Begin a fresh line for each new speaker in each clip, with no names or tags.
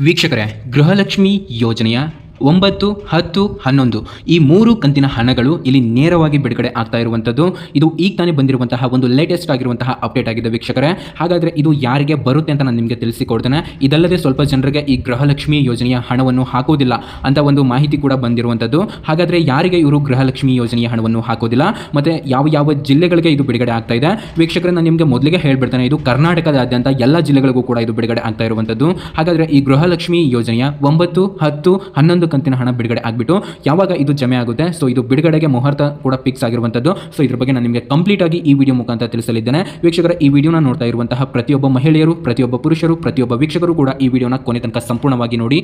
ವೀಕ್ಷಕರೇ ಗೃಹಲಕ್ಷ್ಮಿ ಯೋಜನೆಯ ಒಂಬತ್ತು, ಹತ್ತು, ಹನ್ನೊಂದು. ಈ ಮೂರು ಕಂತಿನ ಹಣಗಳು ಇಲ್ಲಿ ನೇರವಾಗಿ ಬಿಡುಗಡೆ ಆಗ್ತಾ ಇರುವಂಥದ್ದು. ಇದು ಈಗ ತಾನೇ ಬಂದಿರುವಂತಹ ಒಂದು ಲೇಟೆಸ್ಟ್ ಆಗಿರುವಂತಹ ಅಪ್ಡೇಟ್ ಆಗಿದೆ ವೀಕ್ಷಕರೇ. ಹಾಗಾದರೆ ಇದು ಯಾರಿಗೆ ಬರುತ್ತೆ ಅಂತ ನಾನು ನಿಮಗೆ ತಿಳಿಸಿಕೊಡ್ತೇನೆ. ಇದಲ್ಲದೆ ಸ್ವಲ್ಪ ಜನರಿಗೆ ಈ ಗೃಹಲಕ್ಷ್ಮಿ ಯೋಜನೆಯ ಹಣವನ್ನು ಹಾಕೋದಿಲ್ಲ ಅಂತ ಒಂದು ಮಾಹಿತಿ ಕೂಡ ಬಂದಿರುವಂಥದ್ದು. ಹಾಗಾದರೆ ಯಾರಿಗೆ ಇವರು ಗೃಹಲಕ್ಷ್ಮಿ ಯೋಜನೆಯ ಹಣವನ್ನು ಹಾಕೋದಿಲ್ಲ? ಮತ್ತು ಯಾವ ಯಾವ ಜಿಲ್ಲೆಗಳಿಗೆ ಇದು ಬಿಡುಗಡೆ ಆಗ್ತಾ ಇದೆ? ವೀಕ್ಷಕರೇ, ನಾನು ನಿಮಗೆ ಮೊದಲಿಗೆ ಹೇಳ್ಬಿಡ್ತೇನೆ, ಇದು ಕರ್ನಾಟಕದಾದ್ಯಂತ ಎಲ್ಲ ಜಿಲ್ಲೆಗಳಿಗೂ ಕೂಡ ಇದು ಬಿಡುಗಡೆ ಆಗ್ತಾ ಇರುವಂಥದ್ದು. ಹಾಗಾದರೆ ಈ ಗೃಹಲಕ್ಷ್ಮಿ ಯೋಜನೆಯ ಒಂಬತ್ತು, ಹತ್ತು, ಹನ್ನೊಂದು ಕಂತಿನ ಹಣ ಬಿಡುಗಡೆ ಆಗಿಬಿಟ್ಟು ಯಾವಾಗ ಇದು ಜಮೆ ಆಗುತ್ತೆ ಸೊ ಇದು ಬಿಡುಗಡೆಗೆ ಮುಹೂರ್ತ ಕೂಡ ಫಿಕ್ಸ್ ಆಗಿರುವಂಥದ್ದು ಸೊ ಇದ್ರ ಬಗ್ಗೆ ನಾನು ನಿಮಗೆ ಕಂಪ್ಲೀಟ್ ಆಗಿ ಈ ವಿಡಿಯೋ ಮುಖಾಂತರ ತಿಳಿಸಲಿದ್ದೇನೆ. ವೀಕ್ಷಕರ, ಈ ವಿಡಿಯೋನ ನೋಡ್ತಾ ಇರುವಂತಹ ಪ್ರತಿಯೊಬ್ಬ ಮಹಿಳೆಯರು, ಪ್ರತಿಯೊಬ್ಬ ಪುರುಷರು, ಪ್ರತಿಯೊಬ್ಬ ವೀಕ್ಷಕರು ಕೂಡ ಈ ವಿಡಿಯೋನ ಕೊನೆ ತನಕ ಸಂಪೂರ್ಣವಾಗಿ ನೋಡಿ.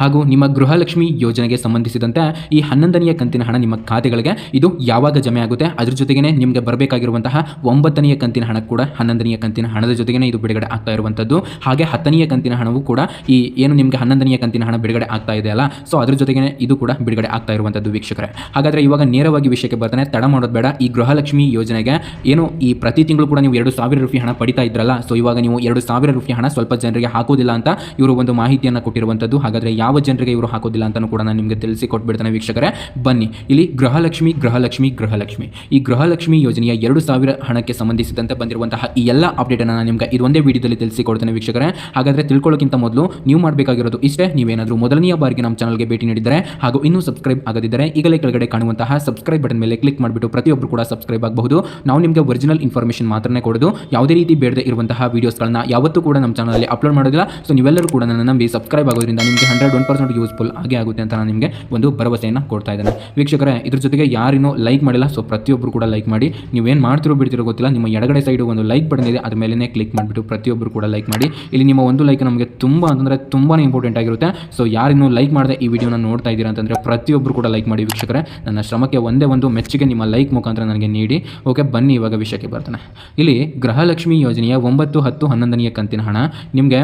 ಹಾಗೂ ನಿಮ್ಮ ಗೃಹಲಕ್ಷ್ಮಿ ಯೋಜನೆಗೆ ಸಂಬಂಧಿಸಿದಂತೆ ಈ ಹನ್ನೊಂದನೆಯ ಕಂತಿನ ಹಣ ನಿಮ್ಮ ಖಾತೆಗಳಿಗೆ, ಇದು ಯಾವಾಗ ಜಮೆ ಆಗುತ್ತೆ? ಅದ್ರ ಜೊತೆಗೇ ನಿಮಗೆ ಬರಬೇಕಾಗಿರುವಂತಹ ಒಂಬತ್ತನೆಯ ಕಂತಿನ ಹಣ ಕೂಡ, ಹನ್ನೊಂದನೆಯ ಕಂತಿನ ಹಣದ ಜೊತೆಗೇ ಇದು ಬಿಡುಗಡೆ ಆಗ್ತಾ ಇರುವಂಥದ್ದು. ಹಾಗೆ ಹತ್ತನೆಯ ಕಂತಿನ ಹಣವು ಕೂಡ ಈ ಏನು ನಿಮಗೆ ಹನ್ನೊಂದನೆಯ ಕಂತಿನ ಹಣ ಬಿಡುಗಡೆ ಆಗ್ತಾ ಇದೆ ಅಲ್ಲ, ಸೊ ಅದ್ರ ಜೊತೆಗೇ ಇದು ಕೂಡ ಬಿಡುಗಡೆ ಆಗ್ತಾ ಇರುವಂಥದ್ದು ವೀಕ್ಷಕರೇ. ಹಾಗಾದರೆ ಇವಾಗ ನೇರವಾಗಿ ವಿಷಯಕ್ಕೆ ಬರ್ತಾನೆ, ತಡ ಮಾಡೋದು ಬೇಡ. ಈ ಗೃಹಲಕ್ಷ್ಮಿ ಯೋಜನೆಗೆ ಏನು ಈ ಪ್ರತಿ ತಿಂಗಳು ಕೂಡ ನೀವು ಎರಡು ಸಾವಿರ ರೂಪಾಯಿ ಹಣ ಪಡಿತಾ ಇದ್ರಲ್ಲ, ಸೊ ಇವಾಗ ನೀವು ಎರಡು ಸಾವಿರ ರೂಪಾಯಿ ಹಣ ಸ್ವಲ್ಪ ಜನರಿಗೆ ಹಾಕೋದಿಲ್ಲ ಅಂತ ಇವರು ಒಂದು ಮಾಹಿತಿಯನ್ನು ಕೊಟ್ಟಿರುವಂಥದ್ದು. ಹಾಗಾದರೆ ಯಾವ ಜನರಿಗೆ ಇವರು ಹಾಕೋದಿಲ್ಲ ಅಂತಲೂ ಕೂಡ ನಾನು ನಿಮಗೆ ತಿಳಿಸಿ ಕೊಟ್ಬಿಡ್ತಾನೆ ವೀಕ್ಷಕರೇ. ಬನ್ನಿ, ಇಲ್ಲಿ ಗೃಹಲಕ್ಷ್ಮಿ ಗೃಹಲಕ್ಷ್ಮಿ ಗೃಹಲಕ್ಷ್ಮಿ. ಈ ಗೃಹಲಕ್ಷ್ಮಿ ಯೋಜನೆಯ ಎರಡು ಸಾವಿರ ಹಣಕ್ಕೆ ಸಂಬಂಧಿಸಿದಂತೆ ಬಂದಿರುವಂತಹ ಈ ಎಲ್ಲ ಅಪ್ಡೇಟನ್ನು ನಾನು ನಿಮಗೆ ಇದೊಂದೇ ವಿಡಿಯೋದಲ್ಲಿ ತಿಳಿಸಿಕೊಡ್ತೇನೆ ವೀಕ್ಷಕರೇ. ಹಾಗಾದರೆ ತಿಳ್ಕೊಳ್ಳೋಕ್ಕಿಂತ ಮೊದಲು ನೀವು ಮಾಡಬೇಕಾಗಿರೋದು ಇಷ್ಟೇ. ನೀವೇನಾದರೂ ಮೊದಲನೆಯ ಬಾರಿಗೆ ನಮ್ಮ ಚಾನಲ್ಗೆ ಭೇಟಿ ನೀಡಿದರೆ ಹಾಗೂ ಇನ್ನೂ ಸಬ್ಸ್ಕ್ರೈಬ್ ಆಗದಿದ್ದರೆ ಈಗಲೇ ಕೆಳಗಡೆ ಕಾಣುವಂತಹ ಸಬ್ಸ್ಕ್ರೈಬ್ ಬಟನ್ ಮೇಲೆ ಕ್ಲಿಕ್ ಮಾಡಿಬಿಟ್ಟು ಪ್ರತಿಯೊಬ್ಬರು ಕೂಡ ಸಬ್ಸ್ಕ್ರೈಬ್ ಆಗಬಹುದು. ನಾವು ನಿಮಗೆ ಒರಿಜಿನಲ್ ಇನ್ಫಾರ್ಮೇಷನ್ ಮಾತ್ರನೇ ಕೊಡೋದು. ಯಾವುದೇ ರೀತಿ ಬೇಡದೇ ಇರುವಂತಹ ವೀಡಿಯೋಸ್ಗಳನ್ನ ಯಾವತ್ತೂ ಕೂಡ ನಮ್ಮ ಚಾನಲಲ್ಲಿ ಅಪ್ಲೋಡ್ ಮಾಡೋದಿಲ್ಲ. ಸೊ ನೀವೆಲ್ಲರೂ ಕೂಡ ನನ್ನ ನಂಬಿ ಸಬ್ಸ್ಕ್ರೈಬ್ ಆಗೋದ್ರಿಂದ ನಿಮಗೆ ಹಂಡ್ರೆಡ್ ಒನ್ ಪರ್ಸೆಂಟ್ ಯೂಸ್ಫುಲ್ ಆಗಿ ಆಗುತ್ತೆ ಅಂತ ನಾನು ನಿಮಗೆ ಒಂದು ಭರವಸೆಯನ್ನು ಕೊಡ್ತಾ ಇದ್ದೇನೆ. ವೀಕ್ಷಕರೇ, ಇದ್ರ ಜೊತೆಗೆ ಯಾರಿನೂ ಲೈಕ್ ಮಾಡಿಲ್ಲ ಸೊ ಪ್ರತಿಯೊಬ್ಬರು ಕೂಡ ಲೈಕ್ ಮಾಡಿ. ನೀವೇನು ಮಾಡ್ತಿರೋ ಬಿಡ್ತಿರೋ ಗೊತ್ತಿಲ್ಲ, ನಿಮ್ಮ ಎಡಗಡೆ ಸೈಡು ಒಂದು ಲೈಕ್ ಬಟನ್ ಇದೆ, ಅದ್ರ ಮೇಲೇ ಕ್ಲಿಕ್ ಮಾಡಿಬಿಟ್ಟು ಪ್ರತಿಯೊಬ್ಬರು ಕೂಡ ಲೈಕ್ ಮಾಡಿ. ಇಲ್ಲಿ ನಿಮ್ಮ ಒಂದು ಲೈಕ್ ನಮಗೆ ತುಂಬ ಅಂತಂದರೆ ತುಂಬಾ ಇಂಪಾರ್ಟೆಂಟ್ ಆಗಿರುತ್ತೆ. ಸೊ ಯಾರಿನ್ನೂ ಲೈಕ್ ಮಾಡದೆ ಈ ವಿಡಿಯೋನ ನೋಡ್ತಾ ಇದ್ದೀರಾ ಅಂತಂದರೆ ಪ್ರತಿಯೊಬ್ಬರು ಕೂಡ ಲೈಕ್ ಮಾಡಿ ವೀಕ್ಷಕರೇ. ನನ್ನ ಶ್ರಮಕ್ಕೆ ಒಂದೇ ಒಂದು ಮೆಚ್ಚುಗೆ ನಿಮ್ಮ ಲೈಕ್ ಮುಖಾಂತರ ನನಗೆ ನೀಡಿ. ಓಕೆ ಬನ್ನಿ ಇವಾಗ ವಿಷಯಕ್ಕೆ ಬರ್ತಾನೆ. ಇಲ್ಲಿ ಗೃಹಲಕ್ಷ್ಮಿ ಯೋಜನೆಯ ಒಂಬತ್ತು ಹತ್ತು ಹನ್ನೊಂದನೆಯ ಕಂತಿನ ಹಣ. ನಿಮಗೆ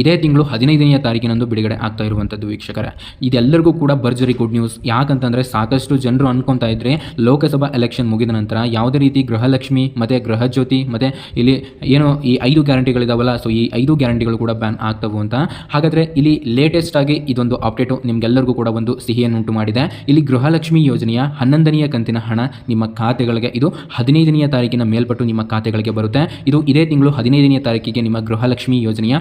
ಇದೇ ತಿಂಗಳು ಹದಿನೈದನೆಯ ತಾರೀಕಿನಂದು ಬಿಡುಗಡೆ ಆಗ್ತಾ ಇರುವಂಥದ್ದು ವೀಕ್ಷಕರೇ. ಇದೆಲ್ಲರಿಗೂ ಕೂಡ ಭರ್ಜರಿ ಗುಡ್ ನ್ಯೂಸ್ ಯಾಕಂತಂದರೆ ಸಾಕಷ್ಟು ಜನರು ಅನ್ಕೊತಾ ಇದ್ರೆ ಲೋಕಸಭಾ ಎಲೆಕ್ಷನ್ ಮುಗಿದ ನಂತರ ಯಾವುದೇ ರೀತಿ ಗೃಹಲಕ್ಷ್ಮಿ, ಮತ್ತು ಗೃಹಜ್ಯೋತಿ, ಮತ್ತು ಇಲ್ಲಿ ಏನು ಈ ಐದು ಗ್ಯಾರಂಟಿಗಳಿದಾವಲ್ಲ ಸೊ ಈ ಐದು ಗ್ಯಾರಂಟಿಗಳು ಕೂಡ ಬ್ಯಾನ್ ಆಗ್ತವು ಅಂತ. ಹಾಗಾದರೆ ಇಲ್ಲಿ ಲೇಟೆಸ್ಟ್ ಆಗಿ ಇದೊಂದು ಅಪ್ಡೇಟು ನಿಮಗೆಲ್ಲರಿಗೂ ಕೂಡ ಒಂದು ಸಿಹಿಯನ್ನುಂಟು ಮಾಡಿದೆ. ಇಲ್ಲಿ ಗೃಹಲಕ್ಷ್ಮಿ ಯೋಜನೆಯ ಹನ್ನೊಂದನೆಯ ಕಂತಿನ ಹಣ ನಿಮ್ಮ ಖಾತೆಗಳಿಗೆ, ಇದು ಹದಿನೈದನೆಯ ತಾರೀಕಿನ ಮೇಲ್ಪಟ್ಟು ನಿಮ್ಮ ಖಾತೆಗಳಿಗೆ ಬರುತ್ತೆ. ಇದು ಇದೇ ತಿಂಗಳು ಹದಿನೈದನೆಯ ತಾರೀಕಿಗೆ ನಿಮ್ಮ ಗೃಹಲಕ್ಷ್ಮಿ ಯೋಜನೆಯ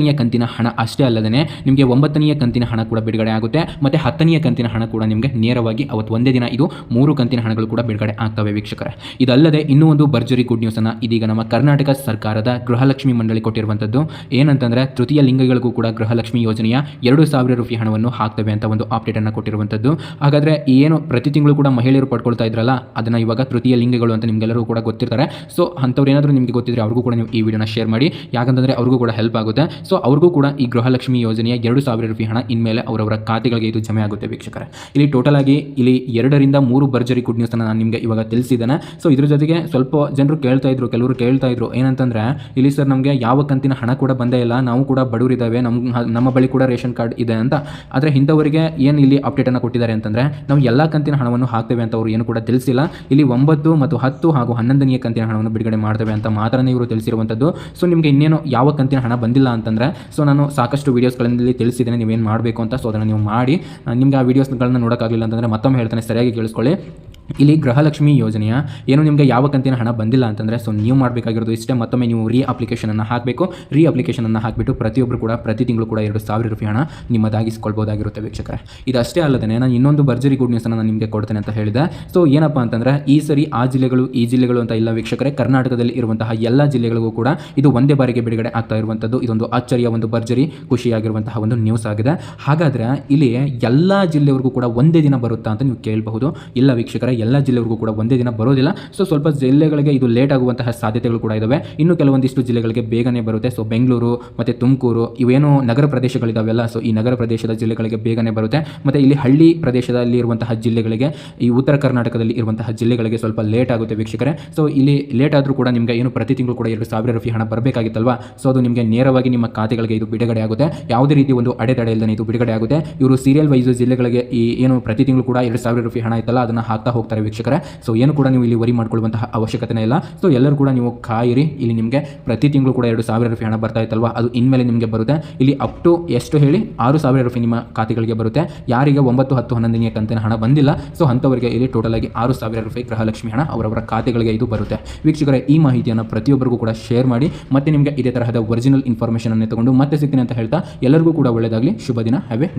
ಹನ್ನೊಂದನೆಯ ಕಂತಿನ ಹಣ ಅಷ್ಟೇ ಅಲ್ಲದೆ ನಿಮಗೆ ಒಂಬತ್ತನೆಯ ಕಂತಿನ ಹಣ ಕೂಡ ಬಿಡುಗಡೆ ಆಗುತ್ತೆ. ಮತ್ತು ಹತ್ತನೆಯ ಕಂತಿನ ಹಣ ಕೂಡ ನಿಮಗೆ ನೇರವಾಗಿ ಅವತ್ತು ಒಂದೇ ದಿನ ಇದು ಮೂರು ಕಂತಿನ ಹಣಗಳು ಕೂಡ ಬಿಡುಗಡೆ ಆಗ್ತವೆ ವೀಕ್ಷಕರೇ. ಇದಲ್ಲದೆ ಇನ್ನೂ ಒಂದು ಭರ್ಜರಿ ಗುಡ್ ನ್ಯೂಸನ್ನು ಇದೀಗ ನಮ್ಮ ಕರ್ನಾಟಕ ಸರ್ಕಾರದ ಗೃಹಲಕ್ಷ್ಮಿ ಮಂಡಳಿ ಕೊಟ್ಟಿರುವಂಥದ್ದು ಏನಂತಂದರೆ ತೃತೀಯ ಲಿಂಗಗಳಿಗೂ ಕೂಡ ಗೃಹಲಕ್ಷ್ಮಿ ಯೋಜನೆಯ ಎರಡು ಸಾವಿರ ರೂಪಾಯಿ ಹಣವನ್ನು ಹಾಕ್ತವೆ ಅಂತ ಒಂದು ಅಪ್ಡೇಟನ್ನು ಕೊಟ್ಟಿರುವಂಥದ್ದು ಹಾಗಾದರೆ ಏನು ಪ್ರತಿ ತಿಂಗಳು ಕೂಡ ಮಹಿಳೆಯರು ಪಡ್ಕೊಳ್ತಾ ಇದ್ರಲ್ಲ, ಅದನ್ನು ಇವಾಗ ತೃತೀಯ ಲಿಂಗಗಳು ಅಂತ ನಿಮಗೆಲ್ಲರೂ ಕೂಡ ಗೊತ್ತಿರ್ತಾರೆ. ಸೊ ಅಂಥವ್ರು ಏನಾದರೂ ನಿಮಗೆ ಗೊತ್ತಿದ್ರೆ ಅವ್ರಿಗೂ ಕೂಡ ನೀವು ಈ ವಿಡಿಯೋನ ಶೇರ್ ಮಾಡಿ. ಯಾಕಂತಂದರೆ ಅವ್ರಿಗೂ ಕೂಡ ಹೆಲ್ಪ್ ಆಗುತ್ತೆ. ಸೊ ಅವ್ರಿಗೂ ಕೂಡ ಈ ಗೃಹಲಕ್ಷ್ಮಿ ಯೋಜನೆಯ ಎರಡು ಸಾವಿರ ರೂಪಾಯಿ ಹಣ ಇನ್ಮೇಲೆ ಅವರವರ ಖಾತೆಗಳಿಗೆ ಇದು ಜಮೆ ಆಗುತ್ತೆ ವೀಕ್ಷಕರ. ಇಲ್ಲಿ ಟೋಟಲ್ ಆಗಿ ಇಲ್ಲಿ ಎರಡರಿಂದ ಮೂರು ಭರ್ಜರಿ ಗುಡ್ ನ್ಯೂಸನ್ನು ನಾನು ನಿಮಗೆ ಇವಾಗ ತಿಳಿಸಿದ್ದೇನೆ. ಸೊ ಇದ್ರ ಜೊತೆಗೆ ಸ್ವಲ್ಪ ಜನರು ಕೇಳ್ತಾ ಇದ್ರು, ಕೆಲವರು ಕೇಳ್ತಾ ಇದ್ರು. ಏನಂತಂದ್ರೆ, ಇಲ್ಲಿ ಸರ್ ನಮಗೆ ಯಾವ ಕಂತಿನ ಹಣ ಕೂಡ ಬಂದೇ ಇಲ್ಲ. ನಾವು ಕೂಡ ಬಡವರಿದ್ದಾವೆ ನಮ್ಮ ನಮ್ಮ ಬಳಿ ಕೂಡ ರೇಷನ್ ಕಾರ್ಡ್ ಇದೆ ಅಂತ. ಆದರೆ ಇಂಥವರಿಗೆ ಏನು ಇಲ್ಲಿ ಅಪ್ಡೇಟನ್ನು ಕೊಟ್ಟಿದ್ದಾರೆ ಅಂತಂದರೆ, ನಾವು ಎಲ್ಲ ಕಂತಿನ ಹಣವನ್ನು ಹಾಕ್ತೇವೆ ಅಂತ ಅವರು ಏನು ಕೂಡ ತಿಳಿಸಿಲ್ಲ. ಇಲ್ಲಿ ಒಂಬತ್ತು ಮತ್ತು ಹತ್ತು ಹಾಗೂ ಹನ್ನೊಂದನೆಯ ಕಂತಿನ ಹಣವನ್ನು ಬಿಡುಗಡೆ ಮಾಡ್ತೇವೆ ಅಂತ ಮಾತ್ರನೇ ಇವರು ತಿಳಿಸಿರುವಂಥದ್ದು ಸೊ ನಿಮಗೆ ಇನ್ನೇನು ಯಾವ ಕಂತಿನ ಹಣ ಬಂದಿಲ್ಲ ಅಂತಂದರೆ ಸೊ ನಾನು ಸಾಕಷ್ಟು ವೀಡಿಯೋಸ್ಗಳಲ್ಲಿ ತಿಳಿಸಿದ್ದೇನೆ, ನೀವೇನು ಮಾಡಬೇಕು ಅಂತ ಸೊ ಅದನ್ನು ನೀವು ಮಾಡಿ. ನಿಮ್ಗೆ ಆ ವೀಡಿಯೋಸ್ಗಳನ್ನ ನೋಡೋಕ್ಕಾಗಲಿಲ್ಲ ಅಂತಂದರೆ ಮತ್ತೊಮ್ಮೆ ಹೇಳ್ತಾನೆ, ಸರಿಯಾಗಿ ಕೇಳಿಸ್ಕೊಳ್ಳಿ. ಇಲ್ಲಿ ಗೃಹಲಕ್ಷ್ಮಿ ಯೋಜನೆಯ ಏನು ನಿಮಗೆ ಯಾವ ಕಂತಿನ ಹಣ ಬಂದಿಲ್ಲ ಅಂತಂದರೆ ಸೊ ನೀವು ಮಾಡಬೇಕಾಗಿರೋದು ಇಷ್ಟೇ, ಮತ್ತೊಮ್ಮೆ ನೀವು ರೀ ಅಪ್ಲಿಕೇಶನನ್ನು ಹಾಕಬೇಕು. ರೀ ಅಪ್ಲಿಕೇಶನನ್ನು ಹಾಕಿಬಿಟ್ಟು ಪ್ರತಿಯೊಬ್ಬರು ಕೂಡ, ಪ್ರತಿ ತಿಂಗಳು ಕೂಡ ಎರಡು ಸಾವಿರ ರೂಪಾಯಿ ಹಣ ನಿಮ್ಮದಾಗಿಸ್ಕೊಳ್ಬೋದಾಗಿರುತ್ತೆ ವೀಕ್ಷಕರೇ. ಇದಷ್ಟೇ ಅಲ್ಲದೆ ನಾನು ಇನ್ನೊಂದು ಭರ್ಜರಿ ಗುಡ್ ನ್ಯೂಸನ್ನು ನಾನು ನಿಮಗೆ ಕೊಡ್ತೇನೆ ಅಂತ ಹೇಳಿದೆ. ಸೊ ಏನಪ್ಪ ಅಂತಂದರೆ, ಈ ಸರಿ ಆ ಜಿಲ್ಲೆಗಳು, ಈ ಜಿಲ್ಲೆಗಳು ಅಂತ ಇಲ್ಲ ವೀಕ್ಷಕರೇ, ಕರ್ನಾಟಕದಲ್ಲಿ ಇರುವಂತಹ ಎಲ್ಲ ಜಿಲ್ಲೆಗಳಿಗೂ ಕೂಡ ಇದು ಒಂದೇ ಬಾರಿಗೆ ಬಿಡುಗಡೆ ಆಗ್ತಾ ಇರುವಂಥದ್ದು. ಇದೊಂದು ಆಶ್ಚರ್ಯ ಒಂದು ಭರ್ಜರಿ, ಖುಷಿಯಾಗಿರುವಂತಹ ಒಂದು ನ್ಯೂಸ್ ಆಗಿದೆ. ಹಾಗಾದರೆ ಇಲ್ಲಿ ಎಲ್ಲ ಜಿಲ್ಲೆವರೆಗೂ ಕೂಡ ಒಂದೇ ದಿನ ಬರುತ್ತಾ ಅಂತ ನೀವು ಕೇಳಬಹುದು. ಇಲ್ಲ ವೀಕ್ಷಕರೇ ಎಲ್ಲ ಜಿಲ್ಲೆವರೆಗೂ ಕೂಡ ಒಂದೇ ದಿನ ಬರೋದಿಲ್ಲ. ಸೊ ಸ್ವಲ್ಪ ಜಿಲ್ಲೆಗಳಿಗೆ ಇದು ಲೇಟ್ ಆಗುವಂತಹ ಸಾಧ್ಯತೆಗಳು ಕೂಡ ಇದ್ದಾವೆ ಇನ್ನು ಕೆಲವೊಂದಿಷ್ಟು ಜಿಲ್ಲೆಗಳಿಗೆ ಬೇಗನೆ ಬರುತ್ತೆ. ಸೊ ಬೆಂಗಳೂರು, ಮತ್ತು ತುಮಕೂರು, ಇವೇನು ನಗರ ಪ್ರದೇಶಗಳಿದಾವೆಲ್ಲ. ಸೊ ಈ ನಗರ ಪ್ರದೇಶದ ಜಿಲ್ಲೆಗಳಿಗೆ ಬೇಗನೆ ಬರುತ್ತೆ. ಮತ್ತು ಇಲ್ಲಿ ಹಳ್ಳಿ ಪ್ರದೇಶದಲ್ಲಿ ಇರುವಂತಹ ಜಿಲ್ಲೆಗಳಿಗೆ, ಈ ಉತ್ತರ ಕರ್ನಾಟಕದಲ್ಲಿ ಇರುವಂತಹ ಜಿಲ್ಲೆಗಳಿಗೆ ಸ್ವಲ್ಪ ಲೇಟ್ ಆಗುತ್ತೆ ವೀಕ್ಷಕರೇ. ಸೊ ಇಲ್ಲಿ ಲೇಟ್ ಆದರೂ ಕೂಡ ನಿಮಗೆ ಏನು ಪ್ರತಿ ತಿಂಗಳು ಕೂಡ ಎರಡು ಸಾವಿರ ರೂಪಾಯಿ ಹಣ ಬರಬೇಕಾಗಿತ್ತಲ್ವಾ? ಸೊ ಅದು ನಿಮಗೆ ನೇರವಾಗಿ ನಿಮ್ಮ ಖಾತೆಗಳಿಗೆ ಇದು ಬಿಡುಗಡೆ ಆಗುತ್ತೆ. ಯಾವುದೇ ರೀತಿ ಒಂದು ಅಡೆತಡೆ ಇಲ್ಲದೆ ಇದು ಬಿಡುಗಡೆ ಆಗುತ್ತೆ. ಇವರು ಸೀರಿಯಲ್ ವೈಸ್ ಜಿಲ್ಲೆಗಳಿಗೆ ಈ ಏನು ಪ್ರತಿ ತಿಂಗಳು ಕೂಡ ಎರಡು ಸಾವಿರ ರೂಪಾಯಿ ಹಣ ಇತ್ತಲ್ಲ, ಅದನ್ನು ಹಾಕ್ತಾ ಹೋಗ್ತಾರೆ ವೀಕ್ಷಕರೇ. ಸೊ ಏನು ಕೂಡ ನೀವು ಇಲ್ಲಿ ವರಿ ಮಾಡ್ಕೊಳ್ಳುವಂತಹ ಅವಶ್ಯಕತೆ ಇಲ್ಲ. ಸೊ ಎಲ್ಲರೂ ಕೂಡ ನೀವು ಕಾಯಿರಿ. ಇಲ್ಲಿ ನಿಮಗೆ ಪ್ರತಿ ತಿಂಗಳು ಕೂಡ ಎರಡು ಸಾವಿರ ರೂಪಾಯಿ ಹಣ ಬರ್ತಾ ಇತ್ತಲ್ವಾ? ಅದು ಇನ್ಮೇಲೆ ನಿಮಗೆ ಬರುತ್ತೆ. ಇಲ್ಲಿ ಅಪ್ ಟು ಎಷ್ಟು ಹೇಳಿ? ಆರು ಸಾವಿರ ರೂಪಾಯಿ ನಿಮ್ಮ ಖಾತೆಗಳಿಗೆ ಬರುತ್ತೆ. ಯಾರಿಗೆ ಒಂಬತ್ತು, ಹತ್ತು, ಹನ್ನೊಂದನೇ ಕಂತಿನ ಹಣ ಬಂದಿಲ್ಲ. ಸೊ ಅಂಥವರಿಗೆ ಇಲ್ಲಿ ಟೋಟಲ್ ಆಗಿ ಆರು ಸಾವಿರ ರೂಪಾಯಿ ಗೃಹಲಕ್ಷ್ಮಿ ಹಣ ಅವರವರ ಖಾತೆಗಳಿಗೆ ಇದು ಬರುತ್ತೆ. ವೀಕ್ಷಕರೇ, ಈ ಮಾಹಿತಿಯನ್ನು ಪ್ರತಿಯೊಬ್ಬರಿಗೂ ಕೂಡ ಶೇರ್ ಮಾಡಿ. ಮತ್ತೆ ನಿಮಗೆ ಇದೇ ತರಹದ ಒರಿಜಿನಲ್ ಇನ್ಫಾರ್ಮೇಷನ್ ಅನ್ನು ತಗೊಂಡು ಮತ್ತೆ ಸಿಗ್ತೀನಿ ಅಂತ ಹೇಳ್ತಾ ಎಲ್ಲರಿಗೂ ಕೂಡ ಒಳ್ಳೆಯದಾಗಲಿ ಶುಭ ದಿನ. Have A